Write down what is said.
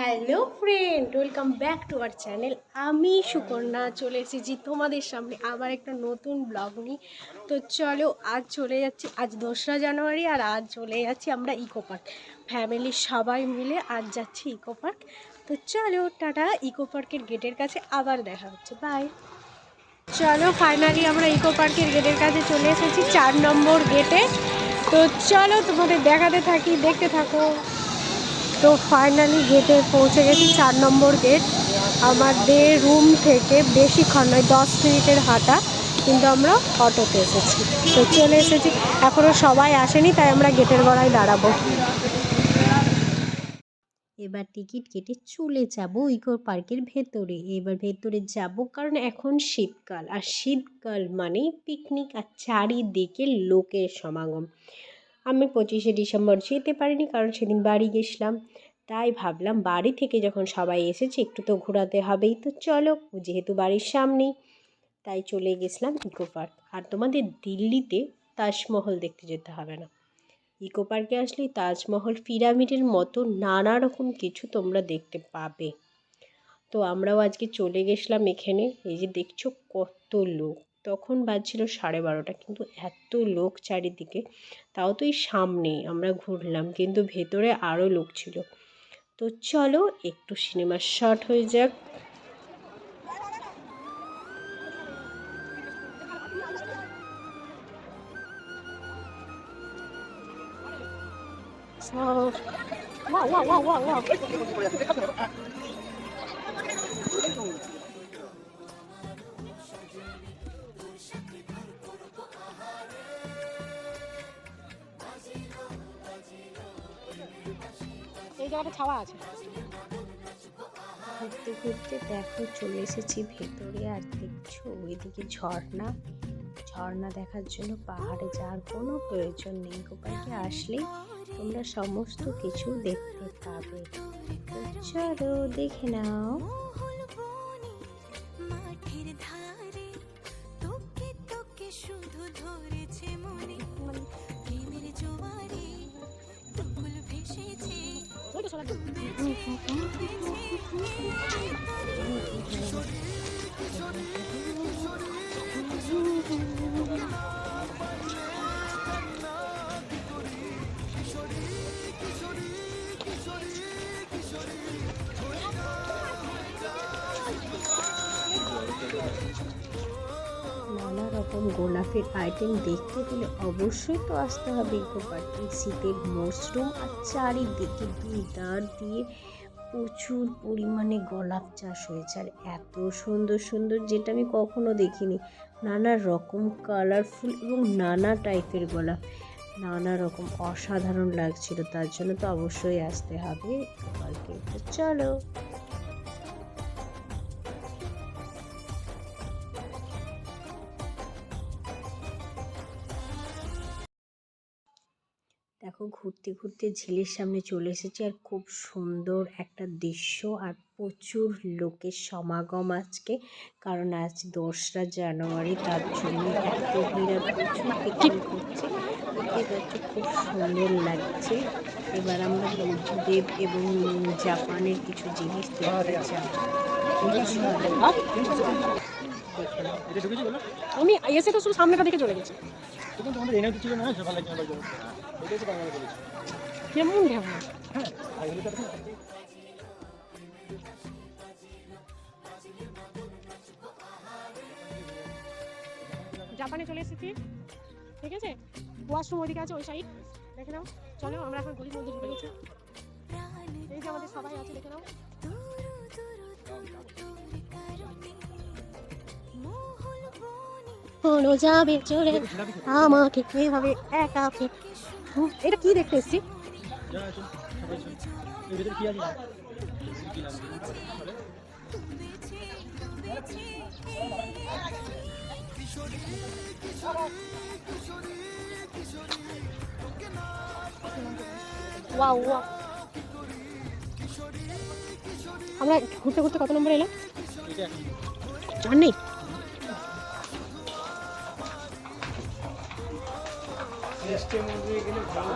Hello friend, welcome back to our channel. আমি সুকন্যা, চলে এসেছি তোমাদের সামনে আবার একটা নতুন ব্লগ নিয়ে। তো চলো, আজ চলে যাচ্ছি, আজ দোসরা জানুয়ারি আর আজ চলে যাচ্ছি আমরা ইকো পার্ক। ফ্যামিলির সবাই মিলে আজ যাচ্ছি ইকো পার্ক। তো চলো, টাটা, ইকো পার্কের গেটের কাছে আবার দেখা হচ্ছে, বাই। চলো ফাইনালি আমরা ইকো পার্কের গেটের কাছে চলে এসেছি, চার নম্বর গেটে। তো চলো, তোমাদের দেখাতে থাকি, দেখতে থাকো। তো ফাইনালি গেটে পৌঁছে গেছি, চার নম্বর গেট আমাদের রুম থেকে বেশিক্ষণ নয়, দশ মিনিটের হাঁটা কিন্তু আমরা অটোতে এসেছি। তো চলে এসেছি এখনও সবাই আসেনি, তাই আমরা গেটের গড়ায় দাঁড়াবো। এবার টিকিট কেটে চলে যাব ইকো পার্কের ভেতরে। এবার ভেতরে যাব কারণ এখন শীতকাল। আর শীতকাল মানে পিকনিক আর চারিদিকে লোকের সমাগম। আমি পঁচিশে ডিসেম্বর যেতে পারিনি, কারণ সেদিন বাড়ি গেছিলাম। তাই ভাবলাম বাড়ি থেকে যখন সবাই এসেছে, একটু তো ঘোরাতে হবেই। তো চলো যেহেতু বাড়ির সামনেই, তাই চলে গেছিলাম ইকো পার্ক। আর তোমাদের দিল্লিতে তাজমহল দেখতে যেতে হবে না। ইকো পার্কে আসলেই তাজমহল, পিরামিডের মতো নানা রকম কিছু তোমরা দেখতে পাবে। তো আমরাও আজকে চলে গেছিলাম এখানে। এই যে দেখছ কত লোক। তখন বাজছিল সাড়ে বারোটা। কিন্তু এত লোক চারিদিকে তাও তো এই সামনেই আমরা ঘুরলাম কিন্তু ভেতরে আরও লোক ছিল। তো চলো একটু সিনেমার শট হয়ে যাক। Wow, wow, wow, wow, wow. এই জায়গাটা ছাওয়া আছে। ঘুরতে ঘুরতে দেখো চলে এসেছি ভেতরে আর দেখছ ওইদিকে ঝর্ণা। ঝর্ণা দেখার জন্য পাহাড়ে যাওয়ার কোনো প্রয়োজন নেই গোপালকে। আসলেই তোমরা সমস্ত কিছু দেখতে পাবে। চলো দেখে নাও। নানা রকম গোলাপের আইটেম দেখতে পেলে অবশ্যই তো আসতে হবে ইকো পার্কে শীতের মশরুম আর চারিদিকে দুই দাঁড় দিয়ে প্রচুর পরিমাণে গোলাপ চাষ হয়েছে। আর এত সুন্দর সুন্দর যেটা আমি কখনো দেখিনি, নানা রকম কালারফুল এবং নানা টাইপের গোলাপ, নানা রকম অসাধারণ লাগছিল, তার জন্য তো অবশ্যই আসতে হবে। ইকো পার্কে তো চলো। দেখো ঘুরতে ঘুরতে ঝিলের সামনে চলে এসেছি আর খুব সুন্দর একটা দৃশ্য আর প্রচুর লোকের সমাগম আজকে। কারণ আজ দোসরা জানুয়ারি তার জন্য এত ভিড় প্রচুর পিকনিক হচ্ছে। খুব সুন্দর লাগছে। এবার আমরা বৌদ্ধদেব এবং জাপানের কিছু জিনিস দেখতে চাই। আমি এসে তো শুধু সামনেটা দিকে চলে গেছি। তখন তোমাদের এনার্জি ছিল না সে ভালো লাগছে না এটাই তো বাংলা বলেছি। কেমন কেমন? হ্যাঁ জাপানে চলে এসেছি। ঠিক আছে? ওয়াশরুম ওদিকে আছে ওই সাইড দেখে নাও। চলো আমরা এখন গলির মধ্যে ঢুকে গেছি। এই যে আমাদের সবাই আছে দেখে নাও। হলো যাবে চলে। আমাকে এভাবে একা এটা কি দেখতে এসছি? আমরা ঘুরতে ঘুরতে কত নম্বর এলাম? নেই সিস্টেম অনুযায়ী গেলে ভালো